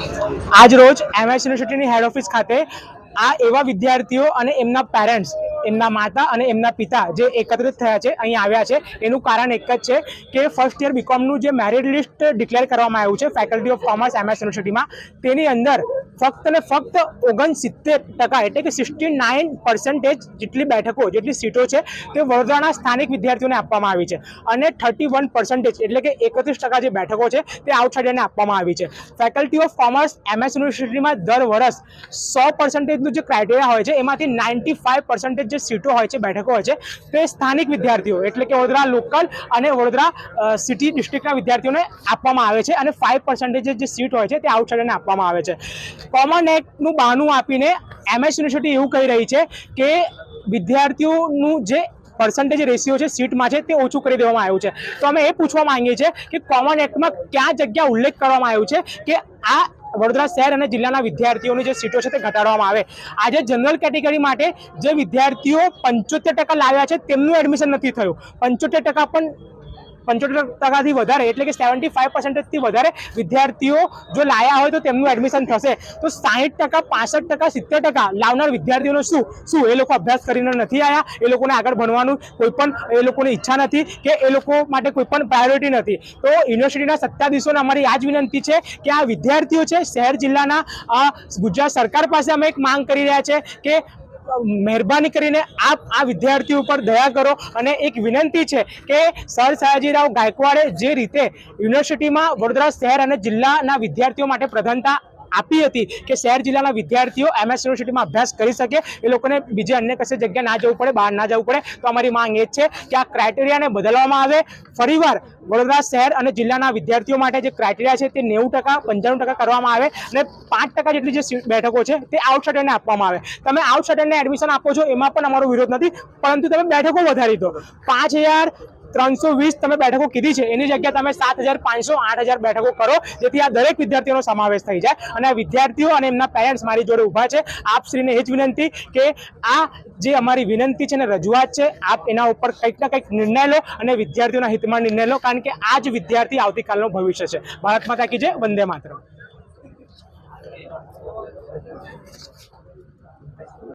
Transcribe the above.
આજ રોજ એમએસ યુનિવર્સિટીની હેડ ઓફિસ ખાતે આ એવા વિદ્યાર્થીઓ અને એમના પેરેન્ટ્સ એમના માતા અને એમના પિતા જે એકત્રિત થયા છે, અહીં આવ્યા છે. એનું કારણ એક જ છે કે ફર્સ્ટ યર બીકોમનું જે મેરિટ લિસ્ટ ડિક્લેર કરવામાં આવ્યું છે ફેકલ્ટી ઓફ કોમર્સ એમએસ યુનિવર્સિટીમાં તેની અંદર ફક્ત ને ફક્ત ઓગણસિત્તેર ટકા એટલે કે સિક્સટી નાઇન પર્સન્ટેજ જેટલી બેઠકો, જેટલી સીટો છે, તે વડોદરાના સ્થાનિક વિદ્યાર્થીઓને આપવામાં આવી છે. અને થર્ટી વન પર્સન્ટેજ એટલે કે એકત્રીસ ટકા જે બેઠકો છે, તે આઉટસાઇડરને આપવામાં આવી છે. ફેકલ્ટી ઓફ કોમર્સ એમએસ યુનિવર્સિટીમાં દર વર્ષ સો પર્સન્ટેજનું જે ક્રાઇટેરિયા હોય છે, એમાંથી નાઇન્ટી ફાઇવ પર્સન્ટેજ જે સીટો હોય છે, બેઠકો હોય છે, તે સ્થાનિક વિદ્યાર્થીઓ એટલે કે વડોદરા લોકલ અને વડોદરા સિટી ડિસ્ટ્રિક્ટના વિદ્યાર્થીઓને આપવામાં આવે છે. અને ફાઇવ પર્સન્ટેજ જે સીટ હોય છે, તે આઉટસાઇડરને આપવામાં આવે છે. કોમન એક્ટનું બહાનું આપીને એમએસ યુનિવર્સિટી એવું કહી રહી છે કે વિદ્યાર્થીઓનું જે પર્સન્ટેજ રેશિયો છે, સીટમાં છે, તે ઓછું કરી દેવામાં આવ્યું છે. તો અમે એ પૂછવા માંગીએ છીએ કે કોમન એક્ટમાં ક્યાં જગ્યા ઉલ્લેખ કરવામાં આવ્યું છે કે આ વડોદરા શહેર અને જિલ્લાના વિદ્યાર્થીઓની જે સીટો છે તે ઘટાડવામાં આવે. આજે જનરલ કેટેગરી માટે જે વિદ્યાર્થીઓ પંચોતેર ટકા લાવ્યા છે, તેમનું એડમિશન નથી થયું. પંચોતેર ટકા પણ પંચોતેર ટકાથી વધારે, એટલે કે સેવન્ટી ફાઈવ પર્સન્ટેજથી વધારે વિદ્યાર્થીઓ જો લાયા હોય તો તેમનું એડમિશન થશે. તો સાહીઠ ટકા, પાસઠ ટકા, સિત્તેર ટકા લાવનાર વિદ્યાર્થીઓનો શું? શું? એ લોકો અભ્યાસ કરીને નથી આવ્યા એ લોકોને આગળ ભણવાનું કોઈ પણ, એ લોકોની ઈચ્છા નથી કે એ લોકો માટે કોઈ પણ પ્રાયોરિટી નથી. તો યુનિવર્સિટીના સત્તાધીશોને અમારી આ જ વિનંતી છે કે આ વિદ્યાર્થીઓ છે, શહેર જિલ્લાના ગુજરાત સરકાર પાસે અમે એક માંગ કરી રહ્યા છે કે મહેરબાની કરીને આપ આ વિદ્યાર્થીઓ ઉપર દયા કરો અને એક વિનંતી છે કે સર સયાજીરાવ ગાયકવાડે જે રીતે યુનિવર્સિટીમાં વડોદરા શહેર અને જિલ્લાના વિદ્યાર્થીઓ માટે પ્રધાનતા આપી હતી કે શહેર જિલ્લાના વિદ્યાર્થીઓ એમએસ યુનિવર્સિટીમાં અભ્યાસ કરી શકે. એ લોકોને બીજે અન્ય કશે જગ્યા ના જવું પડે, બહાર ના જવું પડે. તો અમારી માંગ એ જ છે કે આ ક્રાઇટેરિયાને બદલવામાં આવે. ફરીવાર વડોદરા શહેર અને જિલ્લાના વિદ્યાર્થીઓ માટે જે ક્રાઇટેરિયા છે તે નેવું ટકા, પંચાણું ટકા કરવામાં આવે અને પાંચ ટકા જેટલી જે બેઠકો છે તે આઉટસાઇડરને આપવામાં આવે. તમે આઉટસાઇડરને એડમિશન આપો છો એમાં પણ અમારો વિરોધ નથી. પરંતુ તમે બેઠકો વધારી દો. પાંચ હજાર ત્રણસો વીસ તમે બેઠકો કીધી છે. એની જગ્યાએ તમે સાત હજાર પાંચસો, આઠ હજાર બેઠકો કરો, જેથી આ દરેક વિદ્યાર્થીઓનો સમાવેશ થઈ જાય. અને વિદ્યાર્થીઓ અને એમના પેરેન્ટ્સ મારી જોડે ઊભા છે. આપશ્રીને એ જ વિનંતી કે આ જે અમારી વિનંતી છે ને રજૂઆત છે, આપ એના ઉપર કંઈક ના કંઈક નિર્ણય લો અને વિદ્યાર્થીઓના હિતમાં નિર્ણય લો, કારણ કે આ જ વિદ્યાર્થી આવતીકાલનું ભવિષ્ય છે. ભારત માતા કી વંદે માતરમ.